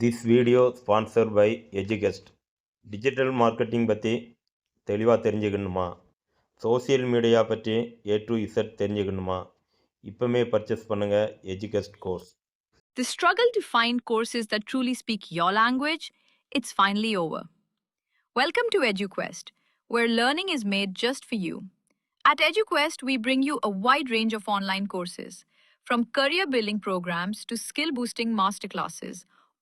This video sponsor by Edugest digital marketing பற்றி தெளிவாக தெரிஞ்சுக்கணுமா சோஷியல் மீடியா பற்றி ஏ டு இசட் தெரிஞ்சுக்கணுமா இப்போமே பர்ச்சேஸ் பண்ணுங்கள் Edugest course The struggle to find courses that truly speak your language, it's finally over. Welcome to EduQuest, where learning is made just for you. At EduQuest, we bring you a wide range of online courses, from career building programs to skill boosting masterclasses,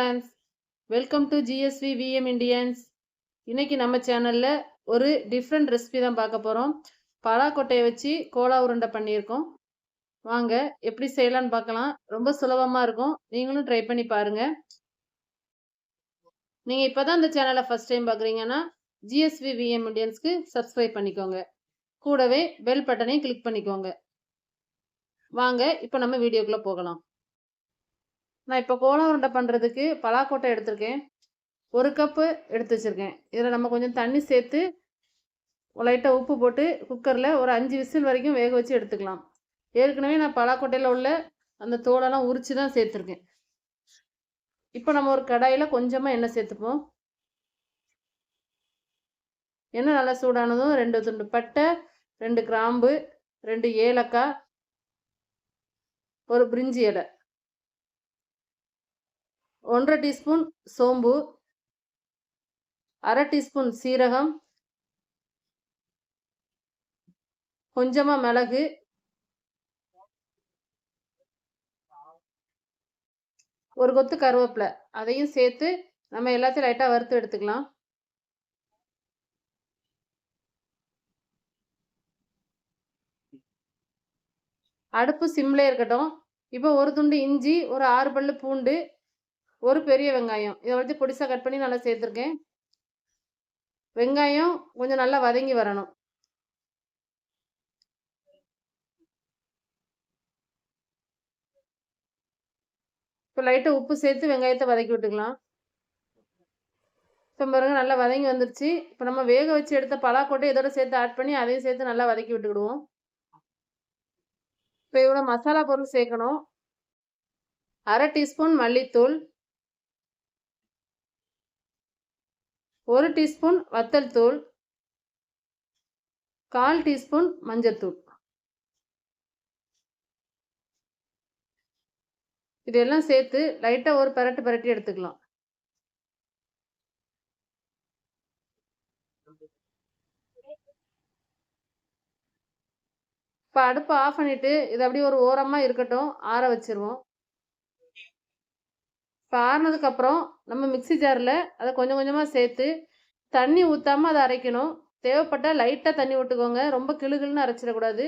Friends welcome to G S V V M Indians இன்னைக்கு நம்ம சேனலில் ஒரு different recipe தான் பார்க்க போகிறோம் பலாக்கொட்டையை வச்சு Cola உருண்டை பண்ணியிருக்கோம். வாங்க எப்படி செய்யலான்னு பார்க்கலாம். ரொம்ப சுலபமாக இருக்கும். நீங்களும் ட்ரை பண்ணி பாருங்கள் நீங்கள் இப்போ தான் இந்த சேனலை ஃபஸ்ட் டைம் பார்க்குறீங்கன்னா ஜிஎஸ்வி விஎம் இண்டியன்ஸ்க்கு சப்ஸ்கிரைப் பண்ணிக்கோங்க. கூடவே பெல் பட்டனையும் கிளிக் பண்ணிக்கோங்க. வாங்க இப்போ நம்ம வீடியோக்குள்ளே போகலாம். நான் இப்போ கோலம் உருண்டை பண்ணுறதுக்கு பலாக்கொட்டை எடுத்திருக்கேன். ஒரு கப்பு எடுத்து வச்சுருக்கேன். இதில் நம்ம கொஞ்சம் தண்ணி சேர்த்து லைட்டாக உப்பு போட்டு குக்கரில் ஒரு அஞ்சு விசில் வரைக்கும் வேக வச்சு எடுத்துக்கலாம். ஏற்கனவே நான் பலாக்கொட்டையில் உள்ள அந்த தோலெல்லாம் உரித்து தான் சேர்த்துருக்கேன். இப்போ நம்ம ஒரு கடாயில் கொஞ்சமாக எண்ணெய் சேர்த்துப்போம். எண்ணெய் நல்லா சூடானதும் ரெண்டு துண்டு பட்டை ரெண்டு கிராம்பு ரெண்டு ஏலக்காய் ஒரு பிரிஞ்சி இலை. ஒன்றரை டீஸ்பூன் சோம்பு அரை டீஸ்பூன் சீரகம் கொஞ்சமாக மிளகு ஒரு கொத்து கருவேப்பிலை. அதையும் சேர்த்து நம்ம எல்லாத்தையும் லைட்டாக வறுத்து எடுத்துக்கலாம். அடுப்பு சிம்லே இருக்கட்டும். இப்போ ஒரு துண்டு இஞ்சி ஒரு ஆறு பல்லு பூண்டு ஒரு பெரிய வெங்காயம். இதை வச்சு பொடிசாக கட் பண்ணி நல்லா சேர்த்துருக்கேன். வெங்காயம் கொஞ்சம் நல்லா வதங்கி வரணும். இப்போ லைட்டாக உப்பு சேர்த்து வெங்காயத்தை வதக்கி விட்டுக்கலாம். இப்போ பாருங்க நல்லா வதங்கி வந்துருச்சு. இப்போ நம்ம வேக வச்சு எடுத்த பலாக்கொட்டை இதோட சேர்த்து ஆட் பண்ணி அதையும் சேர்த்து நல்லா வதக்கி விட்டுக்கிடுவோம். இப்போ இவ்வளோ மசாலா பொருள் சேர்க்கணும். அரை டீஸ்பூன் மல்லித்தூள் ஒரு டீஸ்பூன் வத்தல் தூள் கால் டீஸ்பூன் மஞ்சத்தூள் இதெல்லாம் சேர்த்து லைட்டாக ஒரு பரட்டு பரட்டி எடுத்துக்கலாம். இப்போ அடுப்பை ஆஃப் பண்ணிவிட்டு இது அப்படியே ஒரு ஓரமாக இருக்கட்டும் ஆற வச்சுருவோம். இப்போ ஆறுனதுக்கப்புறம் நம்ம மிக்சி ஜாரில் அதை கொஞ்சம் கொஞ்சமாக சேர்த்து தண்ணி ஊற்றாமல் அதை அரைக்கணும். தேவைப்பட்டால் லைட்டாக தண்ணி விட்டுக்கோங்க ரொம்ப கிளுகிளுன்னு அரைச்சிடக்கூடாது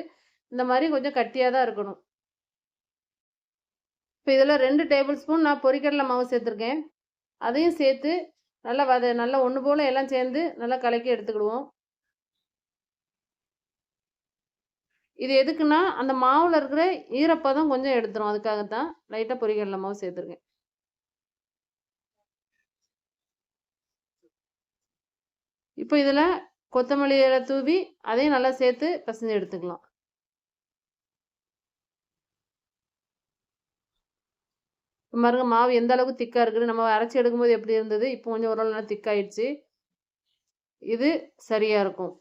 இந்த மாதிரி கொஞ்சம் கட்டியாக தான் இருக்கணும். இப்போ இதில் ரெண்டு டேபிள் ஸ்பூன் நான் பொரிக்கடலை மாவு சேர்த்துருக்கேன். அதையும் சேர்த்து நல்லா வத நல்லா ஒன்று போல் எல்லாம் சேர்ந்து நல்லா கலக்கி எடுத்துக்கிடுவோம். இது எதுக்குன்னா அந்த மாவில் இருக்கிற ஈரப்பதம் கொஞ்சம் எடுத்துரும். அதுக்காகத்தான் லைட்டாக பொரிக்கடலை மாவு சேர்த்துருக்கேன். இப்போ இதில் கொத்தமல்லி இலை தூவி அதையும் நல்லா சேர்த்து பிசைஞ்சு எடுத்துக்கலாம். பாருங்க மாவு எந்த அளவுக்கு திக்காக இருக்குது நம்ம அரைச்சி எடுக்கும்போது எப்படி இருந்தது? இப்போ கொஞ்சம் ஓரளவு நல்லா திக்காயிடுச்சு. இது சரியாக இருக்கும்.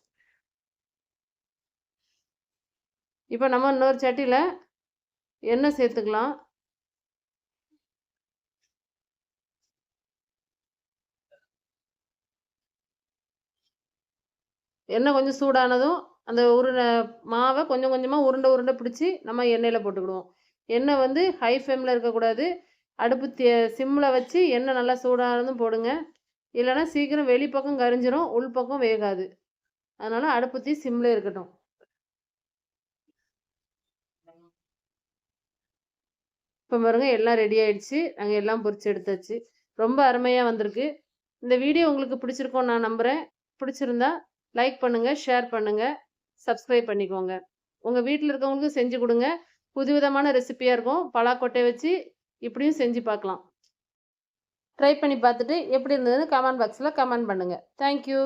இப்போ நம்ம இன்னொரு சட்டியில் எண்ணெய் சேர்த்துக்கலாம். எண்ணெய் கொஞ்சம் சூடானதும் அந்த உருண்டை மாவை கொஞ்சம் கொஞ்சமாக உருண்டை உருண்டை பிடிச்சி நம்ம எண்ணெயில் போட்டுக்கிடுவோம். எண்ணெய் வந்து ஹை ஃப்ளேமில் இருக்கக்கூடாது. அடுப்பு சிம்மில் வச்சு எண்ணெய் நல்லா சூடானதும் போடுங்க. இல்லைன்னா சீக்கிரம் வெளிப்பக்கம் கரிஞ்சிரும் உள்பக்கம் வேகாது. அதனால் அடுப்பு தீ சிம்மில் இருக்கட்டும். இப்போ பாருங்க எல்லாம் ரெடி ஆயிடுச்சு. நாங்கள் எல்லாம் பொறிச்சு எடுத்தாச்சு. ரொம்ப அருமையாக வந்திருக்கு. இந்த வீடியோ உங்களுக்கு பிடிச்சிருக்கோம் நான் நம்புகிறேன் பிடிச்சிருந்தா லைக் பண்ணுங்கள் ஷேர் பண்ணுங்கள் சப்ஸ்கிரைப் பண்ணிக்கோங்க. உங்கள் வீட்டில் இருக்கவங்களுக்கும் செஞ்சு கொடுங்க. புதுவிதமான ரெசிப்பியாக இருக்கும். பலாக்கொட்டை வச்சு இப்படியும் செஞ்சு பார்க்கலாம். ட்ரை பண்ணி பார்த்துட்டு எப்படி இருந்ததுன்னு கமெண்ட் பாக்ஸில் கமெண்ட் பண்ணுங்கள் தேங்க்யூ